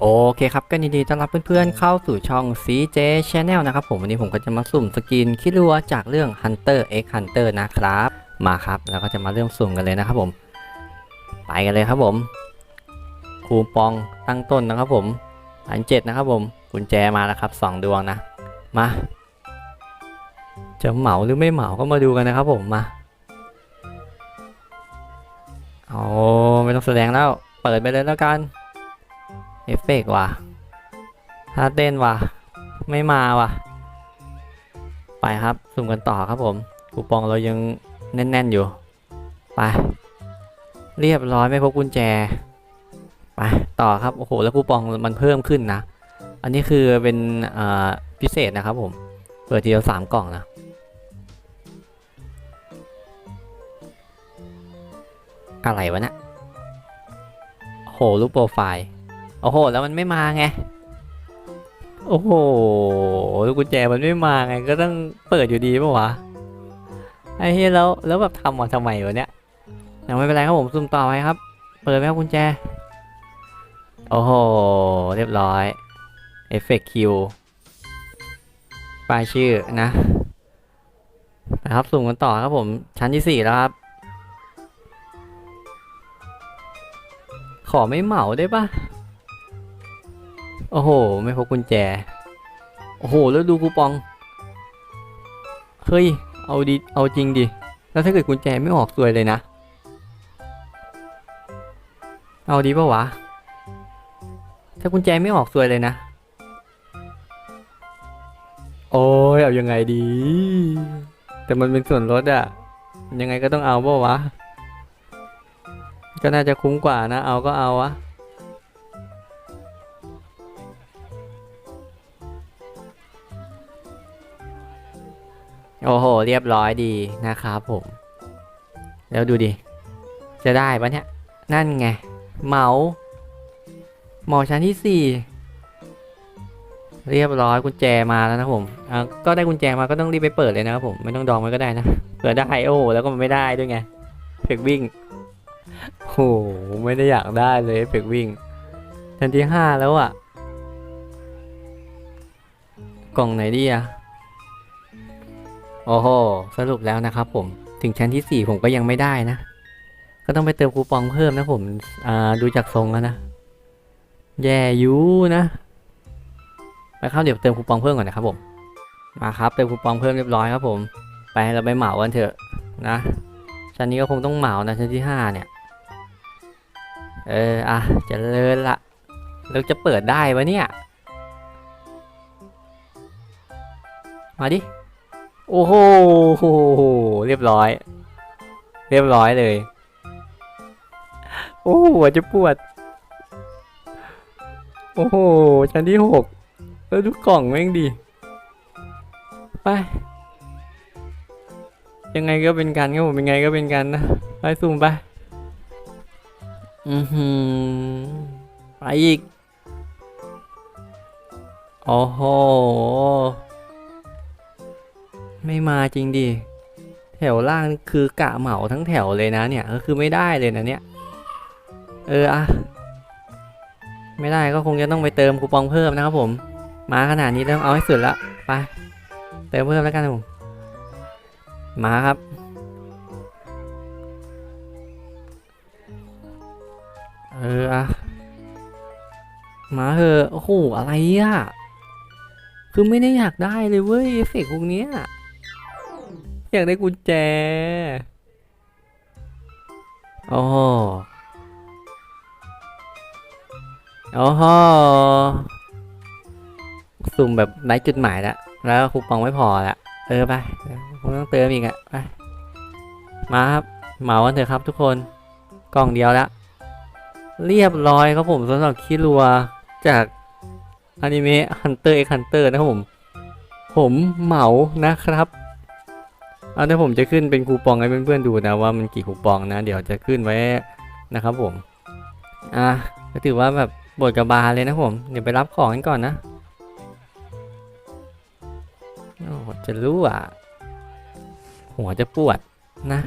โอเคครับก็ยินดีต้อนรับเพื่อนๆเข้าสู่ช่อง CJ Channel นะครับผมวันนี้ผมก็จะมาสุ่มสกินคิรัวจากเรื่อง Hunter x Hunter นะครับ มาครับแล้วก็จะมาเริ่มสุ่มกันเลยนะครับผม ไปกันเลยครับผม คูปองตั้งต้นนะครับผมพันเจ็ดนะครับผมกุญแจมาแล้วครับสองดวงนะ มา จะเหมาหรือไม่เหมาก็มาดูกันนะครับผมมาโอ้ไม่ต้องแสดงแล้ว เปิดไปเลยแล้วกัน เอฟเฟกต์ว่ะท่าเต้นว่ะ ไม่มาว่ะ ไปครับสุ่มกันต่อครับผมคูปองเรายังแน่น ๆ อยู่ ไป เรียบร้อยไม่พบกุญแจ ไป ต่อครับ โอ้โห แล้วคูปองมันเพิ่มขึ้นนะ อันนี้คือเป็นพิเศษนะครับผม เปิดทีเดียวสามกล่องนะอะไรวะเนะโอ้โหรูปโปรไฟล์ โอ้โห แล้วมันไม่มาไง โอ้โหลูกกุญแจมันไม่มาไง ก็ต้องเปิดอยู่ดีป่าวะ ไอ้เฮ้ยแล้วแล้วแบบทำมาทำไมวะเนี่ยยังไม่เป็นไรครับผมซุ่มต่อไปครับ เปิดไหมครับกุญแจ โอ้โห เรียบร้อย เอฟเฟกต์คิวป้ายชื่อนะนะครับสุ่มกันต่อครับผม ชั้นที่สี่แล้วครับ ขอไม่เหมาได้ปะ โอ้โห ไม่พบกุญแจ โอ้โห แล้วดูคูปอง เฮ้ย เอาดี เอาจริงดิ แล้วถ้าเกิดกุญแจไม่ออกสวยเลยนะ เอาดีปะวะ ถ้ากุญแจไม่ออกสวยเลยนะ โอ้ย เอายังไงดี แต่มันเป็นส่วนลดอะยังไงก็ต้องเอาปะวะ ก็น่าจะคุ้มกว่านะ เอาก็เอาวะ โอ้โห เรียบร้อยดีนะครับผม แล้วดูดิ จะได้ปะเนี่ย นั่นไง เมาเหมาชั้นที่สี่เรียบร้อยกุญแจมาแล้วนะผมอะก็ได้กุญแจมาก็ต้องรีบไปเปิดเลยนะครับผมไม่ต้องดองไว้ก็ได้นะ เปิดได้โอ้โหแล้วก็มันไม่ได้ด้วยไงเฟกวิ่งโอ้โหไม่ได้อยากได้เลยเฟกวิ่งชั้นที่ห้าแล้วอะกล่องไหนดีอะ โอ้โห สรุปแล้วนะครับผม ถึงชั้นที่ 4 ผมก็ยังไม่ได้นะ ก็ต้องไปเติมคูปองเพิ่มนะผม อ่า ดูจากทรงแล้วนะ แย่ยูนะ ไปครับเดี๋ยวเติมคูปองเพิ่มก่อนนะครับผม มาครับ เติมคูปองเพิ่มเรียบร้อยครับผม ไปเราไปเหมากันเถอะนะ ชั้นนี้ก็คงต้องเหมานะชั้นที่ 5 เนี่ย เออ อะจะเลินละแล้วจะเปิดได้วะเนี่ย มาดิ โอ้โห เรียบร้อย เรียบร้อยเลย โอ้หัวจะปวด โอ้โห ชั้นที่หกแล้วดูกล่องแม่งดี ไป ยังไงก็เป็นกันครับผมยังไงก็เป็นกันนะ ไปซูมไป อือหือ ไปอีก โอ้โห ไม่มาจริงดิ แถวล่างคือกะเหมาทั้งแถวเลยนะเนี่ยก็คือไม่ได้เลยนะเนี่ย เอออะไม่ได้ก็คงจะต้องไปเติมคูปองเพิ่มนะครับผม มาขนาดนี้ต้องเอาให้สุดละไปเติมเพิ่มแล้วกันผมมาครับ เอออะมาเถอะโอ้โหอะไรอะคือไม่ได้อยากได้เลยเว้ยเอฟเฟกต์พวกเนี้ย อยากได้กุญแจโอ้โหโอ้โหสุ่มแบบไร้จุดหมายแล้วแล้วคูปองไม่พอละเออไปคงต้องเติมอีกอะไปมาครับเหมากันเถอะครับทุกคนกล่องเดียวล้วเรียบร้อยครับผมสำหรับคิรัวจากอนิเมะ Hunter x Hunter นะครับผม ผมเหมานะครับ เอาเดี๋ยวผมจะขึ้นเป็นคูปองให้เพื่อนๆดูนะว่ามันกี่คูปองนะ เดี๋ยวจะขึ้นไว้นะครับผม อะก็ถือว่าแบบบทกระบาลเลยนะผม เดี๋ยวไปรับของกันก่อนนะโอ้จะรู้อะ หัวจะปวดนะ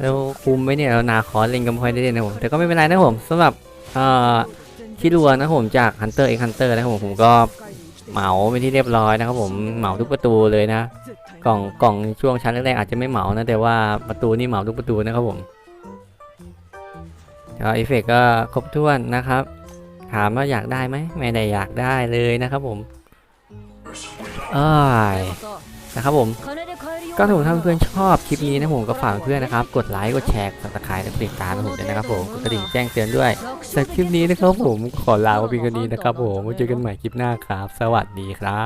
แล้วคุมไว้เนี่ยเรานาคอเล่นก็ไม่ค่อยได้เล่นะผมแต่ก็ไม่เป็นไรนะผมสำหรับเอ่อที่รัวนะผมจาก Hunter x Hunter นะครับผมผมก็ เหมาไปที่เรียบร้อยนะครับผมเหมาทุกประตูเลยนะ กล่องกล่องช่วงชั้นแรกๆอาจจะไม่เหมานะแต่ว่าประตูนี่เหมาทุกประตูนะครับผมก็เอฟเฟกต์ก็ครบถ้วนนะครับ ถามว่าอยากได้ไหมไม่ได้อยากได้เลยนะครับผมเอ้ยนะครับผม ก็ถ้าผมถ้าเพื่อนชอบคลิปนี้นะผมก็ฝากเพื่อนนะครับ กดไลค์ กดแชร์กดซับสไครต์และกดติดตามผมด้วยนะครับผม กดกระดิ่งแจ้งเตือนด้วยสำหรับคลิปนี้นะครับผมขอลาไปเพียงเท่านี้นะครับผมไว้เจอกันใหม่คลิปหน้าครับ สวัสดีครับ